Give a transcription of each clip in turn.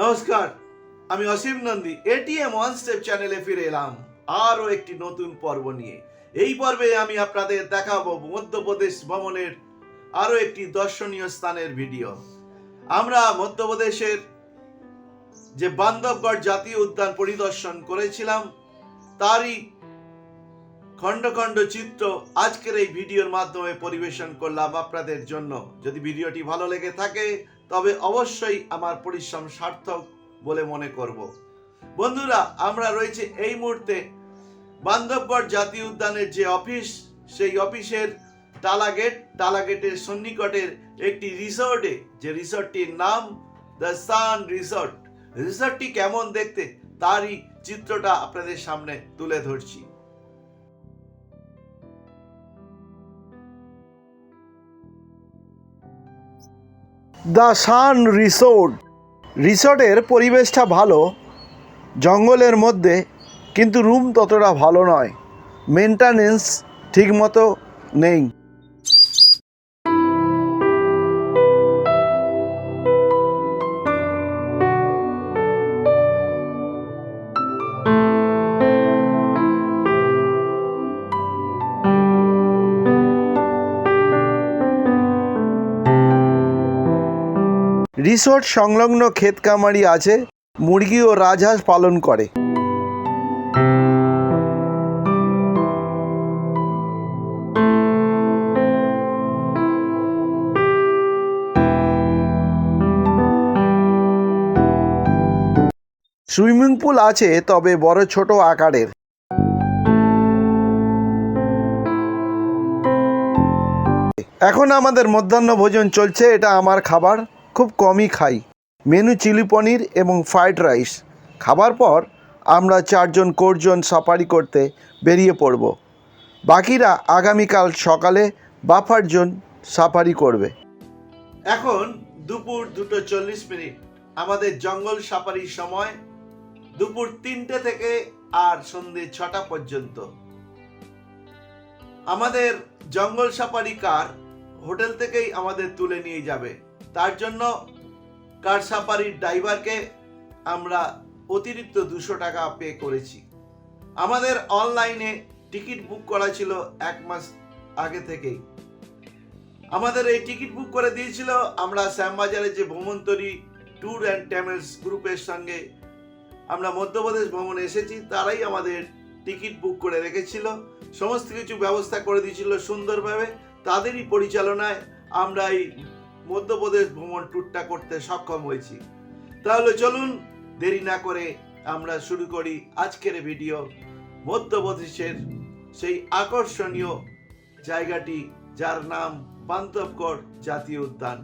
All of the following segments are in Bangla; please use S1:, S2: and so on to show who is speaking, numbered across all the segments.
S1: নমস্কার, আমি Asim Nandi ATM one step চ্যানেলে ফিরে এলাম আরও একটি নতুন পর্ব নিয়ে। এই পর্বে আমি আপনাদের দেখাবো মধ্যপ্রদেশ ভ্রমণের আরও একটি দর্শনীয় স্থানের ভিডিও। আমরা মধ্যপ্রদেশের যে বান্ধবগড় জাতীয় উদ্যান পরিদর্শন করেছিলাম, তারই খণ্ড খণ্ড চিত্র আজকের এই ভিডিওর মাধ্যমে পরিবেশন করলাম আপনাদের জন্য। যদি ভিডিওটি ভালো লেগে থাকে তবে অবশ্যই আমার পরিশ্রম সার্থক বলে মনে করব। বন্ধুরা, আমরা রয়েছে এই মুহূর্তে বান্ধবগড় জাতীয় উদ্যানের যে অফিস, সেই অফিসের টালাগেট টালাগেটের সন্নিকটের একটি রিসর্টে, যে রিসর্টটির নাম দ্য সান রিসর্ট। রিসর্টটি কেমন দেখতে, তারই চিত্রটা আপনাদের সামনে তুলে ধরছি।
S2: The sun resort. রিসোর্টের পরিবেশটা ভালো, জঙ্গলের মধ্যে, কিন্তু রুম ততটা ভালো নয়। মেনটেনেন্স ঠিকমতো নেই। রিসোর্ট সংলগ্ন ক্ষেত কামারি আছে, মুরগি ও রাজহাঁস পালন করে। সুইমিং পুল আছে, তবে বড় ছোট আকারের। এখন আমাদের মধ্যাহ্ন ভোজন চলছে, এটা আমার খাবার। খুব কমই খাই। মেনু চিলি পনির এবং ফ্রায়েড রাইস। খাবার পর আমরা চারজন কোরজন সাফারি করতে বেরিয়ে পড়ব। বাকিরা আগামীকাল সকালে বাফার জোন সাফারি করবে।
S1: এখন দুপুর দুটো চল্লিশ মিনিট। আমাদের জঙ্গল সাফারির সময় দুপুর তিনটে থেকে আর সন্ধে ছটা পর্যন্ত। আমাদের জঙ্গল সাফারি কার হোটেল থেকেই আমাদের তুলে নিয়ে যাবে। তার জন্য কার সাফারির ড্রাইভারকে আমরা অতিরিক্ত দুশো টাকা পে করেছি। আমাদের অনলাইনে টিকিট বুক করা ছিল এক মাস আগে থেকেই। আমাদের এই টিকিট বুক করে দিয়েছিল আমরা শ্যামবাজারে যে ভ্রমণতরী ট্যুর অ্যান্ড ট্রাভেলস গ্রুপের সঙ্গে আমরা মধ্যপ্রদেশ ভ্রমণে এসেছি, তারাই আমাদের টিকিট বুক করে রেখেছিল। সমস্ত কিছু ব্যবস্থা করে দিয়েছিল সুন্দরভাবে। তাদেরই পরিচালনায় আমরা এই মধ্যপ্রদেশ ভ্রমণ ট্যুরটা করতে সক্ষম হয়েছি। তাহলে চলুন দেরি না করে আমরা শুরু করি আজকের ভিডিও মধ্যপ্রদেশের সেই আকর্ষণীয় জায়গাটি যার নাম বান্ধবগড় জাতীয় উদ্যান।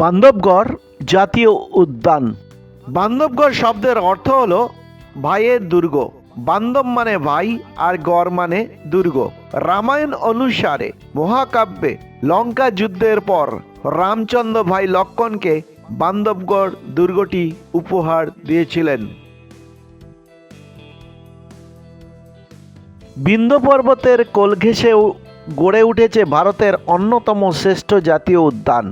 S2: বান্ধবগড় জাতীয় উদ্যান। বান্ধবগড় শব্দের অর্থ হলো ভাইয়ের দুর্গ। বান্ধব মানে ভাই আর গড় মানে দুর্গ। রামায়ণ অনুসারে মহাকাব্যে লঙ্কা যুদ্ধের পর রামচন্দ্র ভাই লক্ষণকে বান্ধবগড় দুর্গটি উপহার দিয়েছিলেন। বিন্ধ্য পর্বতের কোল গড়ে উঠেছে ভারতের অন্যতম শ্রেষ্ঠ জাতীয় উদ্যান।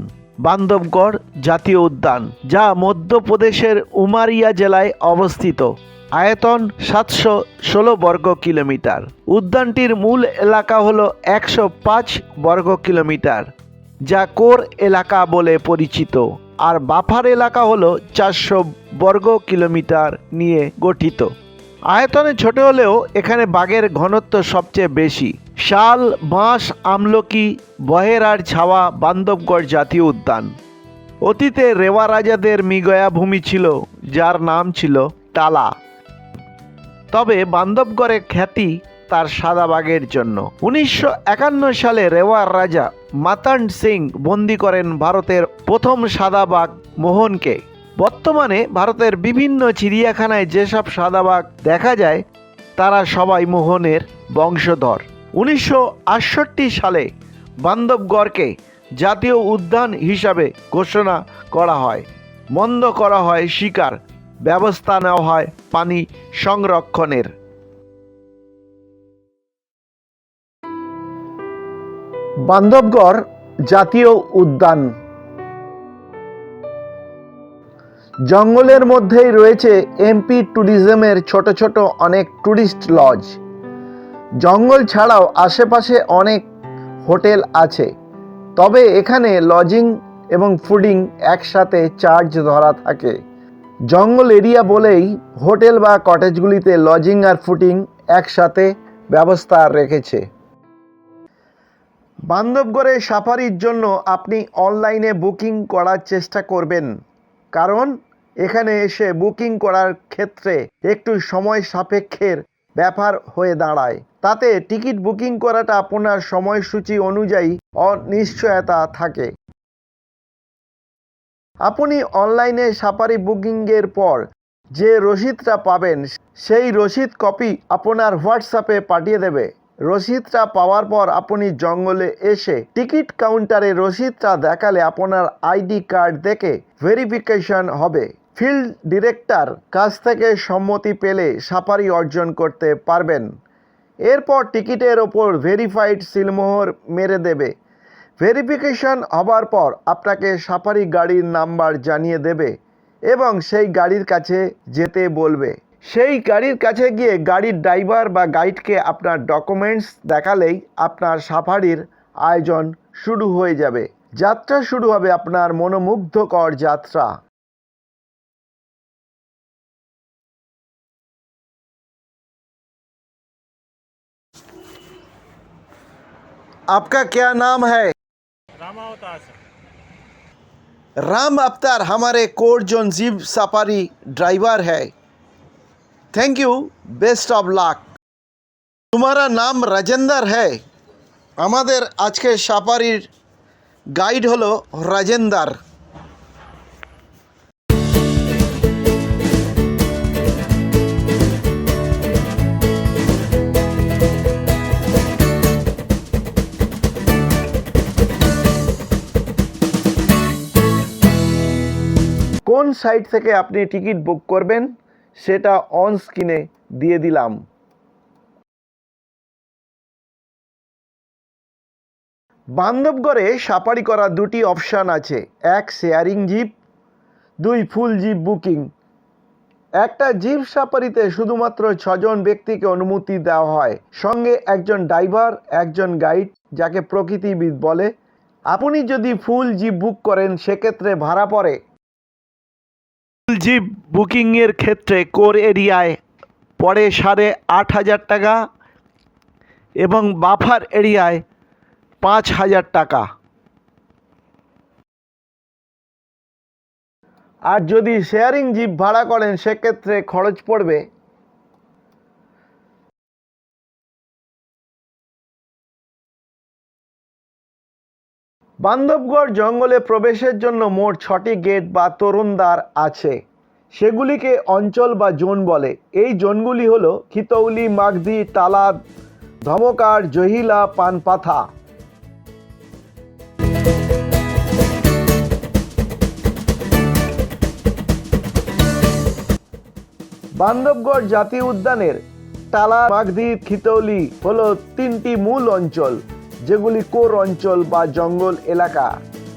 S2: বান্ধবগড় জাতীয় উদ্যান, যা মধ্যপ্রদেশের উমারিয়া জেলায় অবস্থিত। আয়তন সাতশো ষোলো বর্গ কিলোমিটার। উদ্যানটির মূল এলাকা হলো একশো পাঁচ বর্গ কিলোমিটার, যা কোর এলাকা বলে পরিচিত। আর বাফার এলাকা হলো চারশো বর্গ কিলোমিটার নিয়ে গঠিত। আয়তনে ছোট হলেও এখানে বাঘের ঘনত্ব সবচেয়ে বেশি। শাল, বাঁশ, আমলকি বহেরার ছাওয়া বান্ধবগড় জাতীয় উদ্যান। অতীতে রেওয়া রাজাদের মিগয়া ভূমি ছিল, যার নাম ছিল টালা। তবে বান্ধবগড়ের খ্যাতি তার সাদা বাঘের জন্য। উনিশশো একান্ন সালে রেওয়ার রাজা মাতান সিং বন্দি করেন ভারতের প্রথম সাদা বাঘ মোহনকে। বর্তমানে ভারতের বিভিন্ন চিড়িয়াখানায় যেসব সাদা বাঘ দেখা যায়, তারা সবাই মোহনের বংশধর। উনিশশো আটষট্টি সালে বান্ধবগড়কে জাতীয় উদ্যান হিসাবে ঘোষণা করা হয়। বন্ধ করা হয় শিকার, ব্যবস্থা নেওয়া হয় পানি সংরক্ষণের। বান্ধবগড় জাতীয় উদ্যান। জঙ্গলের মধ্যেই রয়েছে এমপি ট্যুরিজমের ছোট ছোট অনেক ট্যুরিস্ট লজ। জঙ্গল ছাড়াও আশেপাশে অনেক হোটেল আছে। তবে এখানে লজিং এবং ফুডিং একসাথে চার্জ ধরা থাকে। জঙ্গল এরিয়া বলেই হোটেল বা কটেজগুলিতে লজিং আর ফুডিং একসাথে ব্যবস্থা রেখেছে। বান্ধবগড়ে সাফারির জন্য আপনি অনলাইনে বুকিং করার চেষ্টা করবেন। কারণ এখানে এসে বুকিং করার ক্ষেত্রে একটু সময় সাপেক্ষের ব্যাপার হয়ে দাঁড়ায়। তাতে টিকিট বুকিং করাটা আপনার সময়সূচি অনুযায়ী অনিশ্চয়তা থাকে। আপনি অনলাইনে সাফারি বুকিংয়ের পর যে রসিদটা পাবেন, সেই রসিদ কপি আপনার হোয়াটসঅ্যাপে পাঠিয়ে দেবে। রসিদটা পাওয়ার পর আপনি জঙ্গলে এসে টিকিট কাউন্টারে রসিদটা দেখালে আপনার আইডি কার্ড দেখে ভেরিফিকেশন হবে। ফিল্ড ডিরেক্টর কাছ থেকে সম্মতি পেলে সাফারি অর্জন করতে পারবেন। এরপর টিকিটের ওপর ভেরিফাইড সিলমোহর মেরে দেবে। ভেরিফিকেশন হবার পর আপনাকে সাফারি গাড়ির নাম্বার জানিয়ে দেবে এবং সেই গাড়ির কাছে যেতে বলবে। সেই গাড়ির কাছে গিয়ে গাড়ির ড্রাইভার বা গাইডকে আপনার ডকুমেন্টস দেখালেই আপনার সাফারির আয়োজন শুরু হয়ে যাবে। যাত্রা শুরু হবে আপনার মনোমুগ্ধকর যাত্রা। आपका क्या नाम है
S3: रामावतार सर
S2: राम अवतार हमारे core zone jeep safari driver है thank you best of luck तुम्हारा नाम राजेंद्र है আমাদের আজকে সাফারির গাইড হলো রাজেন্দার কোন সাইট থেকে আপনি টিকিট বুক করবেন, সেটা অন স্ক্রিনে দিয়ে দিলাম। বান্ধবগড়ে সাফারি করা দুটি অপশান আছে, এক শেয়ারিং জিপ দুই ফুল জিপ বুকিং একটা জিপ সাফারিতে শুধুমাত্র ছজন ব্যক্তিকে অনুমতি দেওয়া হয়, সঙ্গে একজন ড্রাইভার একজন গাইড যাকে প্রকৃতিবিদ বলে। আপনি যদি ফুল জিপ বুক করেন, সেক্ষেত্রে ভাড়া পড়ে জিপ বুকিংয়ের ক্ষেত্রে কোর এরিয়ায় পড়ে সাড়ে আট হাজার টাকা এবং বাফার এরিয়ায় পাঁচ হাজার টাকা। আর যদি শেয়ারিং জিপ ভাড়া করেন, সেক্ষেত্রে খরচ পড়বে বান্ধবগড় জঙ্গলে প্রবেশের জন্য মোট ছটি গেট বা তরুণদ্বার আছে। সেগুলিকে অঞ্চল বা জোন বলে। এই জোনগুলি হল খিতৌলি মাগদি তালাদ ধমকার, জহিলা, পানপাথা। বান্ধবগড় জাতীয় উদ্যানের টালা মাগধি খিতৌলি হল তিনটি মূল অঞ্চল। যেগুলি কোর অঞ্চল বা জঙ্গল এলাকা।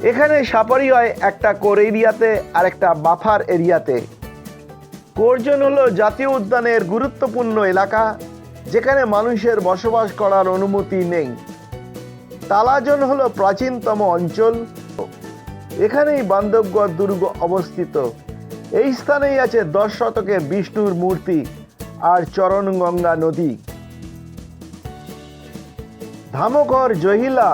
S2: এখানে সাফারি হয় একটা কোর এরিয়াতে আর একটা বাফার এরিয়াতে। কোরজন হলো জাতীয় উদ্যানের গুরুত্বপূর্ণ এলাকা, যেখানে মানুষের বসবাস করার অনুমতি নেই। তালাজন হলো প্রাচীনতম অঞ্চল। এখানেই বান্ধবগড় দুর্গ অবস্থিত। এই স্থানেই আছে দশ শতকে বিষ্ণুর মূর্তি আর চরণগঙ্গা নদী। ধামকর জহিলা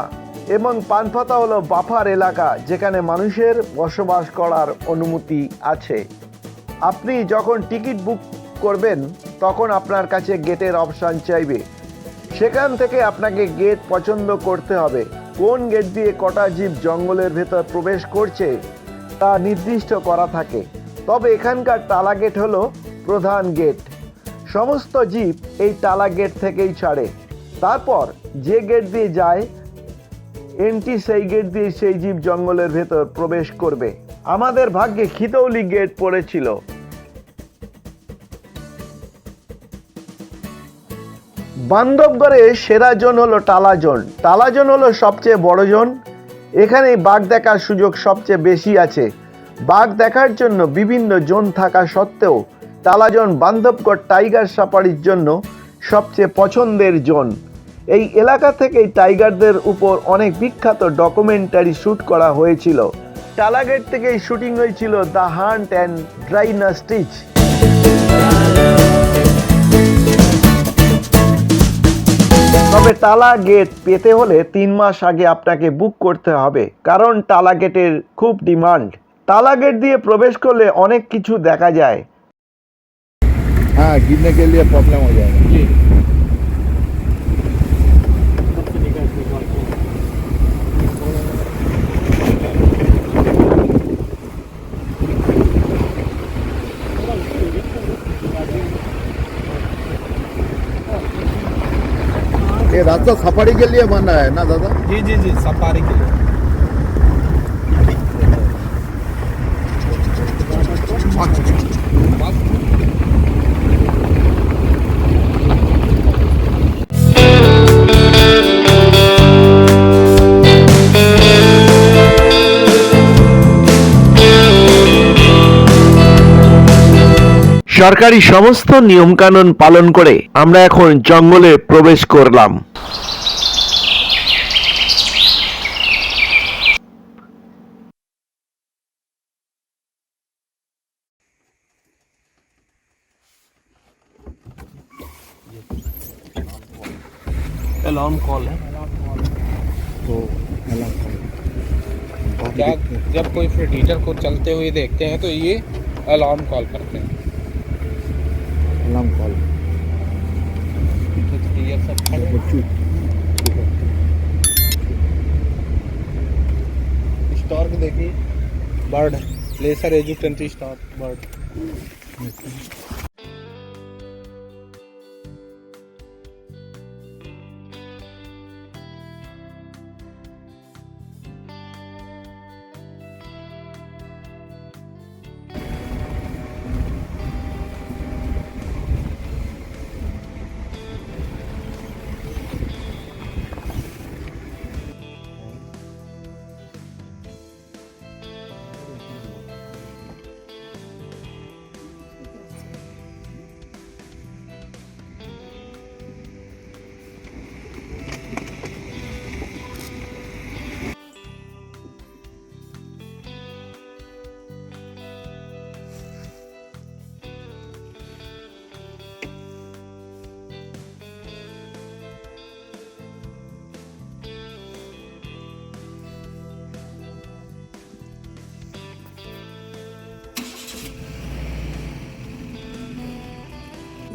S2: এবং পানপাতা হলো বাফার এলাকা যেখানে মানুষের বসবাস করার অনুমতি আছে। আপনি যখন টিকিট বুক করবেন, তখন আপনার কাছে গেটের অপশান চাইবে। সেখান থেকে আপনাকে গেট পছন্দ করতে হবে। কোন গেট দিয়ে কটা জীব জঙ্গলের ভেতর প্রবেশ করছে, তা নির্দিষ্ট করা থাকে। তবে এখানকার টালা গেট হলো প্রধান গেট। সমস্ত জীব এই টালা গেট থেকেই ছাড়ে। তারপর যে গেট দিয়ে যায়, এন্টি সেই গেট দিয়ে সেই জীব জঙ্গলের ভেতর প্রবেশ করবে। আমাদের ভাগ্যে খিতৌলি গেট পড়েছিল। বান্ধবগড়ে সেরা জোন হলো টালা জোন। টালা জোন হলো সবচেয়ে বড় জোন। এখানেই বাঘ দেখার সুযোগ সবচেয়ে বেশি আছে। বাঘ দেখার জন্য বিভিন্ন জোন থাকা সত্ত্বেও টালা জোন বান্ধবগড় টাইগার সাফারির জন্য সবচেয়ে পছন্দের জোন। এই এলাকা থেকেই টাইগারদের উপর অনেক বিখ্যাত ডকুমেন্টারি শ্যুট করা হয়েছিল। টালাগেট থেকেই শুটিং হয়েছিল দ্য হান্ট অ্যান্ড ড্রাইনা স্টিচ। তবে টালা গেট পেতে হলে তিন মাস আগে আপনাকে বুক করতে হবে কারণ টালা গেটের খুব ডিমান্ড। তালা গেট দিয়ে প্রবেশ করলে অনেক কিছু দেখা যায়।
S4: হ্যাঁ গিরনে গেলে প্রবলেম হয়ে যায়। रास्ता सफारी के लिए बना है ना दादा?
S5: जी जी जी सफारी के लिए
S2: সরকারি সমস্ত নিয়মকানুন পালন করে আমরা এখন জঙ্গলে প্রবেশ করলাম
S5: अलार्म कॉल है क्या जब कोई फिर टीचर को चलते हुए देखते हैं तो ये अलार्म कॉल करते हैं
S4: नाम कॉल।
S5: स्टॉक देखिए bird lesser adjutant stork bird.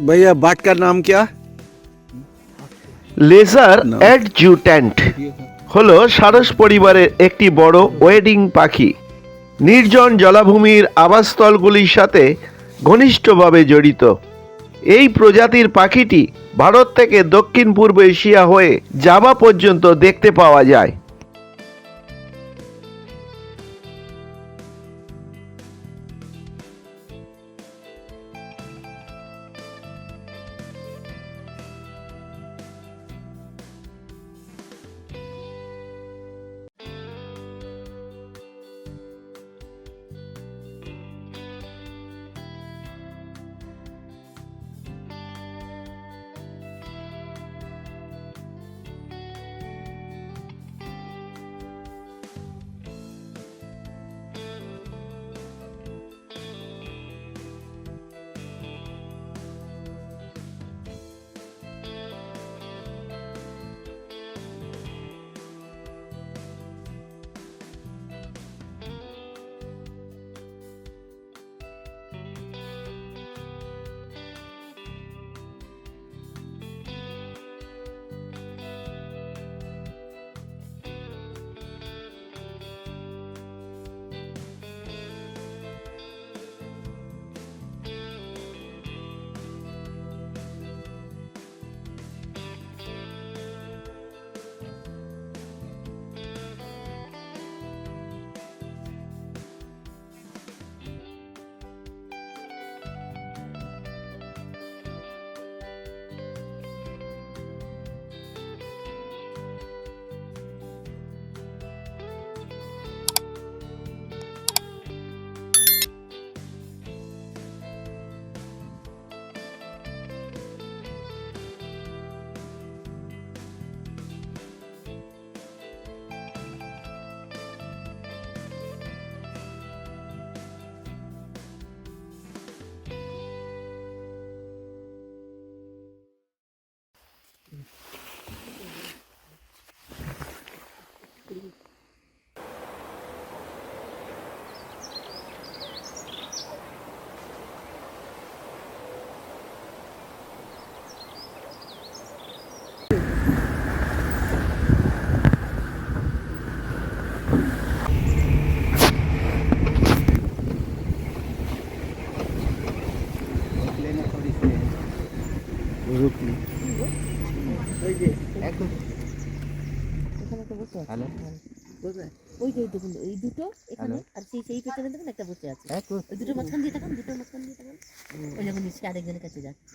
S1: भैया बाट का नाम क्या
S2: লেজার অ্যাডজুট্যান্ট হলো সারস পরিবারের একটি বড় ওয়েডিং পাখি নির্জন জলাভূমির আবাসস্থলগুলির সাথে ঘনিষ্ঠভাবে জড়িত এই প্রজাতির পাখিটি ভারত থেকে দক্ষিণ পূর্ব এশিয়া হয়ে জাভা পর্যন্ত দেখতে পাওয়া যায়
S6: Cristo. দেখুন এই দুটো এখানে
S7: হ্যালো।
S6: আর সেই সেই পেছনে দেখুন একটা বসে আছে
S7: है कुछ
S6: ওই দুটো মাঝখান দিয়ে তাকান দুটো মাঝখান দিয়ে তাকান ওই যেমন সে আরেকজনের কাছে যাচ্ছে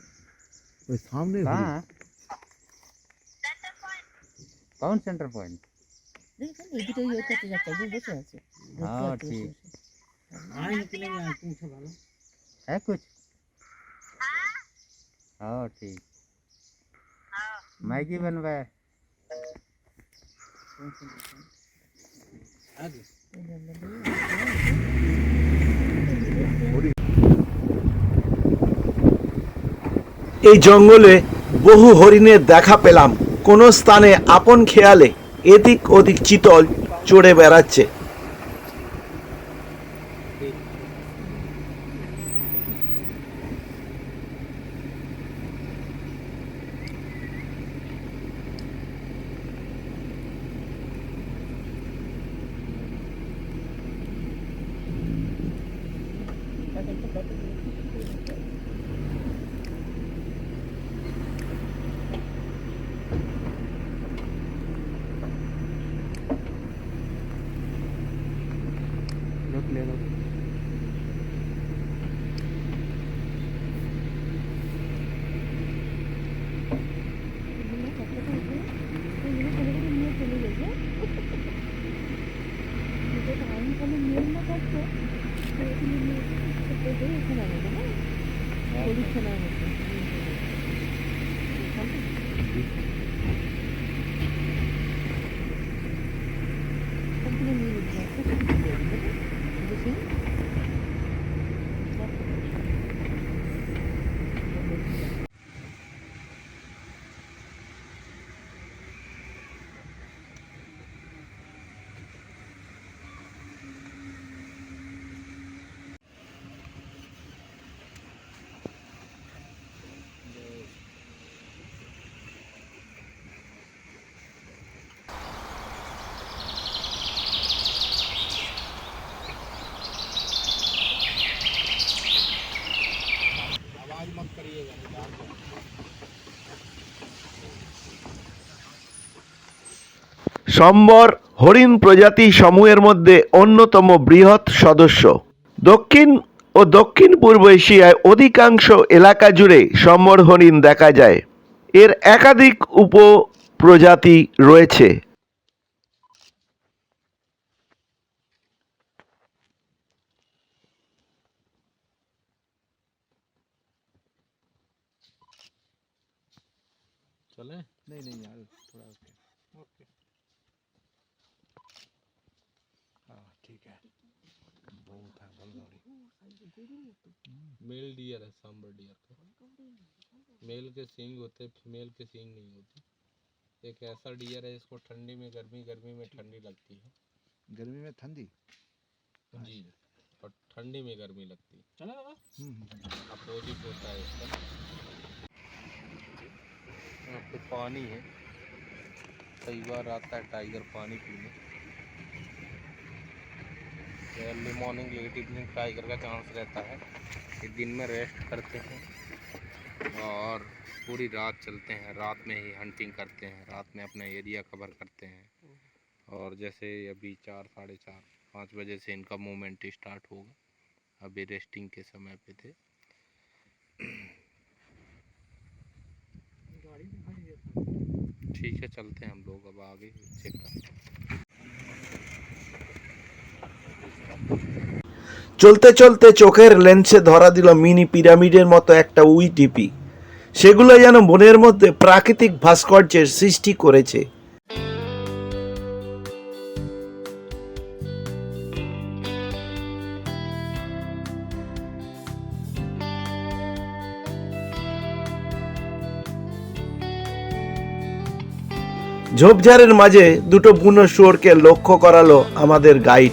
S4: ওই সামনে
S7: कहाँ कौन सेंटर पॉइंट
S6: দেখেছেন ওই দুটো ওই ওর কাছে যাচ্ছে একজন বসে আছে ঘুরতে
S7: হ্যাঁ,
S6: যাচ্ছে বসে
S7: ঠিক।
S6: বসে।
S7: है कुछ हाँ ठीक मैगी बनवाए
S6: ওই জন্য
S2: এই জঙ্গলে বহু হরিণের দেখা পেলাম। কোনো স্থানে আপন খেয়ালে এদিক ওদিক চিতল চড়ে বেড়াচ্ছে।
S7: లేదు.
S2: সম্বর হরিণ প্রজাতি সমূহের মধ্যে অন্যতম বৃহৎ সদস্য। দক্ষিণ ও দক্ষিণ পূর্ব এশিয়ায় অধিকাংশ এলাকা জুড়ে সম্বর হরিণ দেখা যায়। এর একাধিক উপপ্রজাতি রয়েছে।
S5: मेल डियर है सांबर डियर का। मेल के सींग होते हैं फीमेल के सींग नहीं होती। एक ऐसा डियर है इसको ठंडी में गर्मी गर्मी में ठंडी लगती है।
S4: गर्मी में ठंडी?
S5: जी और ठंडी में गर्मी लगती है। चला
S4: हम्म, हम्म,
S5: अपोजिट होता है इसका। यहाँ पे पानी है। कई बार आता है टाइगर पानी पीने। Early morning late evening tiger का चांस रहता है ये दिन में रेस्ट करते हैं और पूरी रात चलते हैं। रात में ही हंटिंग करते हैं रात में अपना एरिया कवर करते हैं। और जैसे अभी चार साढ़े चार पाँच बजे से इनका मूवमेंट स्टार्ट होगा। अभी रेस्टिंग के समय पे थे। ठीक है चलते हैं हम लोग अब आगे चेक करते हैं।
S2: চলতে চলতে চোখের লেন্সে ধরা দিল মিনি পিরামিডের মতো একটা উইটিপি সেগুলো যেন বনের মধ্যে প্রাকৃতিক ভাস্কর্যের সৃষ্টি করেছে। ঝোপঝাড়ের মাঝে দুটো বুনো শুয়োরকে লক্ষ্য করালো আমাদের গাইড।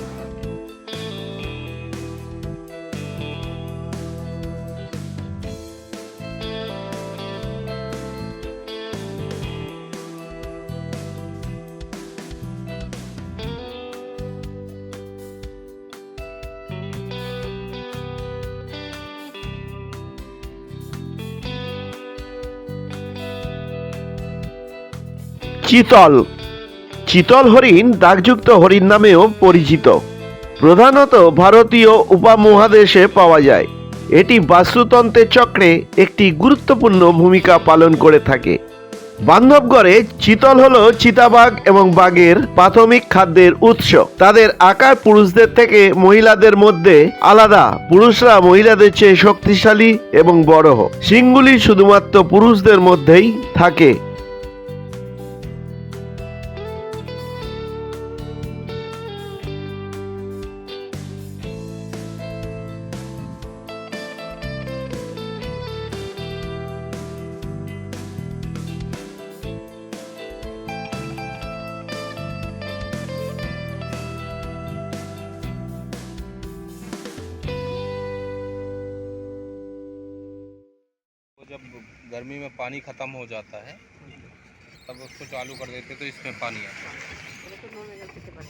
S2: চিতল। চিতল হরিণ দাগযুক্ত হরিণ নামেও পরিচিত। প্রধানত ভারতীয় উপমহাদেশে পাওয়া যায়। এটি বাস্তুতন্ত্রের চক্রে একটি গুরুত্বপূর্ণ ভূমিকা পালন করে থাকে। বান্ধবগড়ে চিতল হল চিতাবাঘ এবং বাঘের প্রাথমিক খাদ্যের উৎস। তাদের আকার পুরুষদের থেকে মহিলাদের মধ্যে আলাদা। পুরুষরা মহিলাদের চেয়ে শক্তিশালী এবং বড়। সিংগুলি শুধুমাত্র পুরুষদের মধ্যেই থাকে।
S5: गर्मी में पानी ख़त्म हो जाता है तब उसको चालू कर देते तो इसमें पानी आता है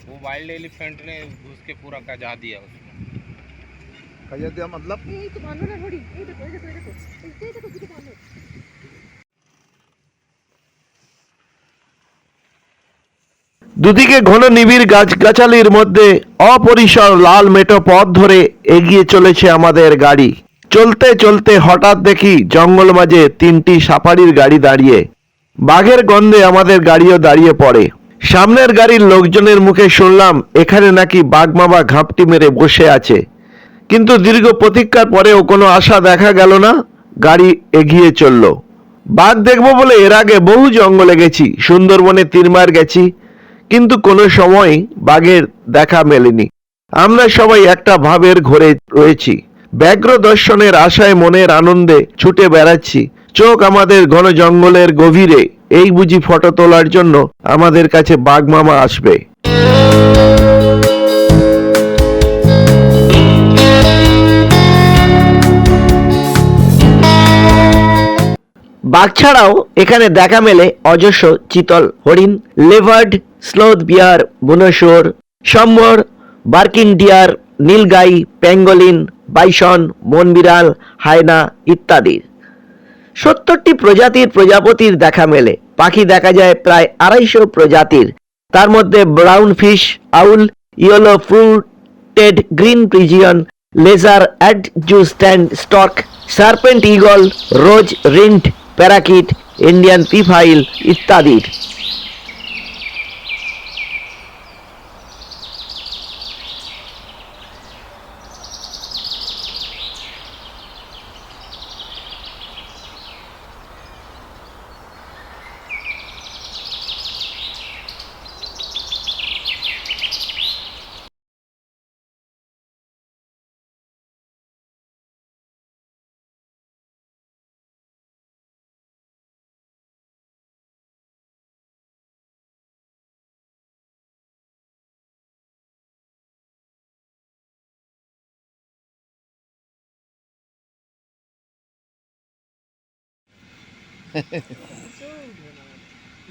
S5: वो वाइल्ड एलिफेंट ने घुस के पूरा कजा दिया उसको
S4: खजा दिया मतलब
S6: এই তো বানর আর হরিণ এই দেখো এই দেখো এই দেখো এই তো, এই দেখো দুটো বানর
S2: দুদিকে ঘন নিবিড় গাছগাছালির মধ্যে অপরিসর লাল মেটো পথ ধরে এগিয়ে চলেছে আমাদের গাড়ি চলতে চলতে হঠাৎ দেখি জঙ্গল মাঝে তিনটি সাফারির গাড়ি দাঁড়িয়ে। বাঘের গন্ধে আমাদের গাড়িও দাঁড়িয়ে পড়ে। সামনের গাড়ির লোকজনের মুখে শুনলাম, এখানে নাকি বাঘ মামা ঘাপটি মেরে বসে আছে। কিন্তু দীর্ঘ প্রতীক্ষার পরেও কোনো আশা দেখা গেল না, গাড়ি এগিয়ে চলল। বাঘ দেখব বলে এর আগে বহু জঙ্গলে গেছি, সুন্দরবনে তিনবার গেছি, কিন্তু কোনো সময় বাঘের দেখা মেলেনি। আমরা সবাই একটা ভাবের ঘরে রয়েছি। ব্যাঘ্র দর্শনের আশায় মনের আনন্দে ছুটে বেড়াচ্ছি। চোখ আমাদের ঘন জঙ্গলের গভীরে। এই বুঝি ফটো তোলার জন্য আমাদের কাছে বাঘ মামা আসবে। বাঘ ছাড়াও এখানে দেখা মেলে অজস্র চিতল হরিণ, leopard, sloth bear বুনশোর sambar barking deer nilgai pangolin bison বনবিড়াল হায়না ইত্যাদি। সত্তরটি প্রজাতির প্রজাপতির দেখা মেলে। পাখি দেখা যায় প্রায় আড়াইশো প্রজাতির। তার মধ্যে brown fish, owl, yellow footed green pigeon, lesser adjutant stork serpent eagle, rose ringed parakeet, Indian peafowl ইত্যাদির।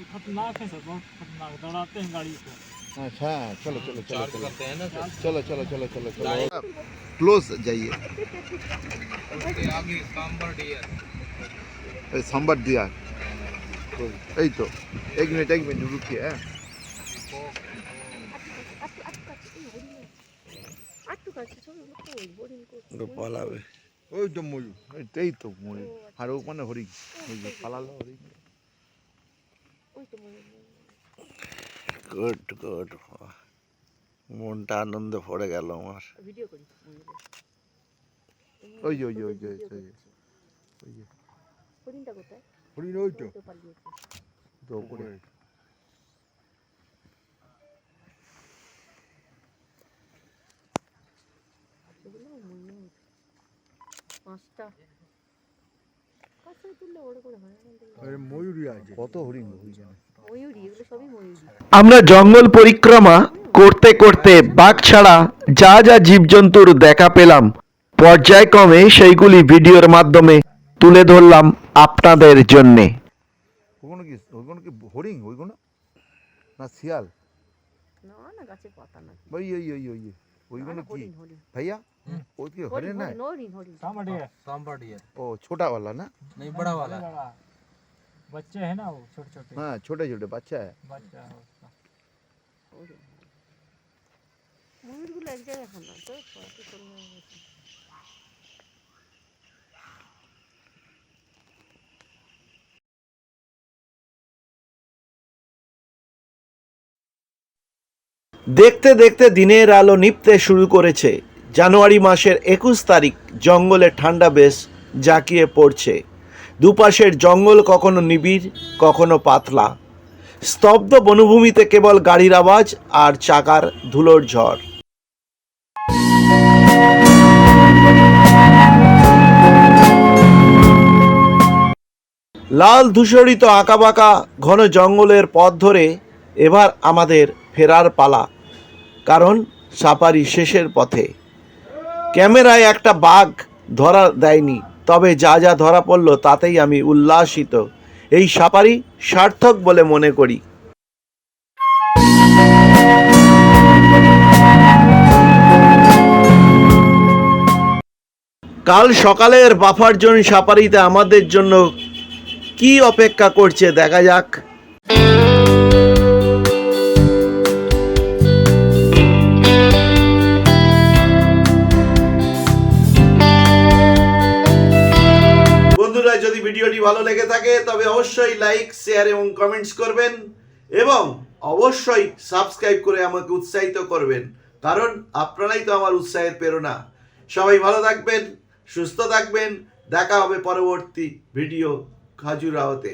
S3: खतरनाक है सर बहुत खतरनाक दौड़ाते हैं गाड़ी को
S4: अच्छा चलो चलो चलो
S5: चार्ज
S4: चलो
S5: करते हैं ना सर
S4: चलो चलो चलो चलो चलो क्लोज जाइए
S5: उसके आगे सांबर डियर
S4: संबर दिया এই তো এক মিনিট এক মিনিট রুকিয়ে হ্যাঁ
S6: আটটু কাছে চলো কই বোরিং করছে
S2: পালাবে
S4: ওই তো ময়ূর এই তো ময়ূর। আর ওখানে হরিণ ওই যে পালালো হরিণ
S2: গুড গুড। মনটা আনন্দে ভরে গেল আমার।
S4: ওই যে ওই যে ওই যে ওই যে হরিণ ওই তো।
S6: তো
S4: উপরে
S6: সেগুলো ময়ূর। পাঁচটা
S2: আমরা জঙ্গল পরিক্রমা করতে করতে বাঘ ছাড়া যা যা জীবজন্তুর দেখা পেলাম পর্যায়ক্রমে সেইগুলি ভিডিওর মাধ্যমে তুলে ধরলাম আপনাদের জন্যে।
S4: ওগুলো কি ওগুলো কি হরিণ ওইগুলো না শিয়াল?
S6: না না গাছের পাতা না
S4: ওই ওই ওই ওই ওই। ওইগুলো কি?
S6: হরিণ হরিণ
S4: भैया वो की हरिण
S6: হরিণ
S4: है
S6: হরিণ হরিণ হরিণ
S3: सांबर डियर
S5: सांबर डियर
S4: ओ छोटा वाला ना
S5: नहीं बड़ा वाला
S3: बड़ा बच्चे हैं ना वो छोटे छोटे
S4: हाँ छोटे छोटे बच्चा है
S3: बच्चा है उसका
S6: ময়ূরগুলো এক জায়গায় খান না তো কত সুন্দর হয়েছে।
S2: দেখতে দেখতে দিনের আলো নিভতে শুরু করেছে জানুয়ারি মাসের একুশ তারিখ জঙ্গলে ঠান্ডা বেশ জাঁকিয়ে পড়ছে। দুপাশের জঙ্গল কখনো নিবিড়, কখনো পাতলা। স্তব্ধ বনভূমিতে কেবল গাড়ির আওয়াজ আর চাকার ধুলোর ঝড়। লাল ধূসরিত আঁকাবাঁকা ঘন জঙ্গলের পথ ধরে এবার আমাদের ফেরার পালা, কারণ সাফারি শেষের পথে। ক্যামেরায় একটা বাঘ ধরা দেয়নি, তবে যা যা ধরা পড়ল তাতেই আমি উল্লাসিত। এই সাপারি সার্থক বলে মনে করি। কাল সকালের বাফার জোন সাপারিতে আমাদের জন্য কি অপেক্ষা করছে, দেখা যাক।
S1: ভালো লেগে থাকে, তবে অবশ্যই লাইক শেয়ার এবং কমেন্টস করবেন এবং অবশ্যই সাবস্ক্রাইব করে আমাকে উৎসাহিত করবেন। কারণ আপনারাই তো আমার উৎসাহের প্রেরণা। সবাই ভালো থাকবেন, সুস্থ থাকবেন। দেখা হবে পরবর্তী ভিডিও খাজুরাহতে